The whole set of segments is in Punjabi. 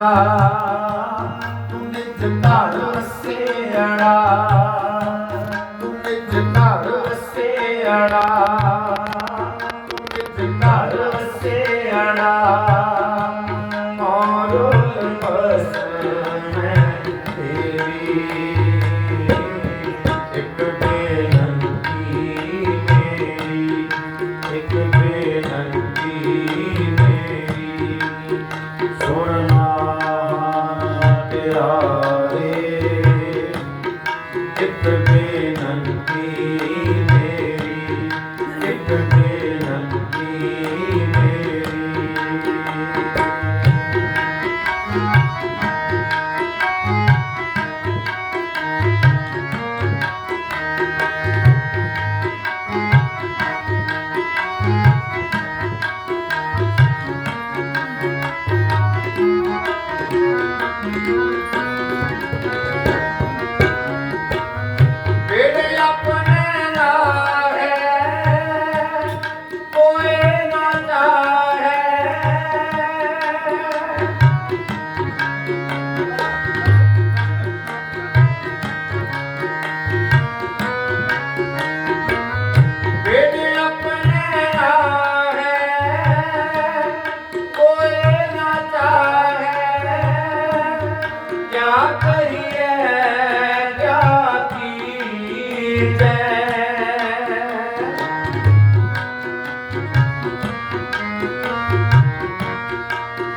ਤੂੰ ਨਿਜ ਧਰ ਵਸੇੜਾ ਤੂੰ ਨਿਜ ਧਰ ਵਸੇੜਾ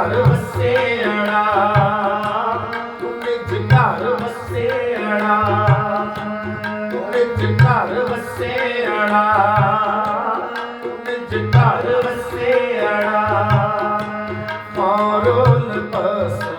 ਘਰ ਵਸੇਣਾ ਤੂੰ ਨਿਜ ਘਰ ਵਸੇਣਾ ਤੂੰ ਨਿਜ ਘਰ ਵਸੇਣਾ ਤੂੰ ਨਿਜ ਘਰ ਵਸੇਣਾ ਮਾਰੋਲ ਪਸ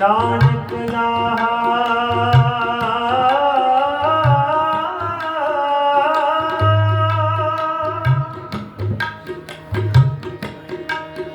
Lord.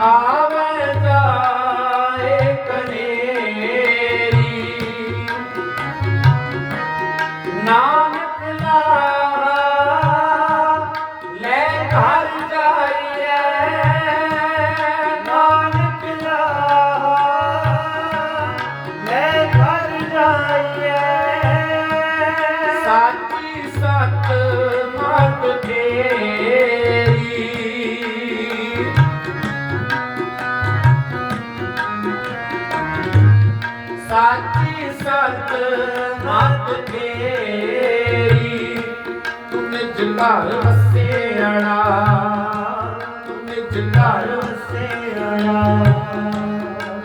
Ah. ਤੇਰੀ ਤੂੰ ਨਿਜ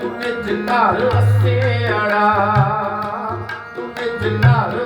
ਤੂੰ ਨਿਜ ਘਰ ਤੂੰ ਨਿਜ ਘਰ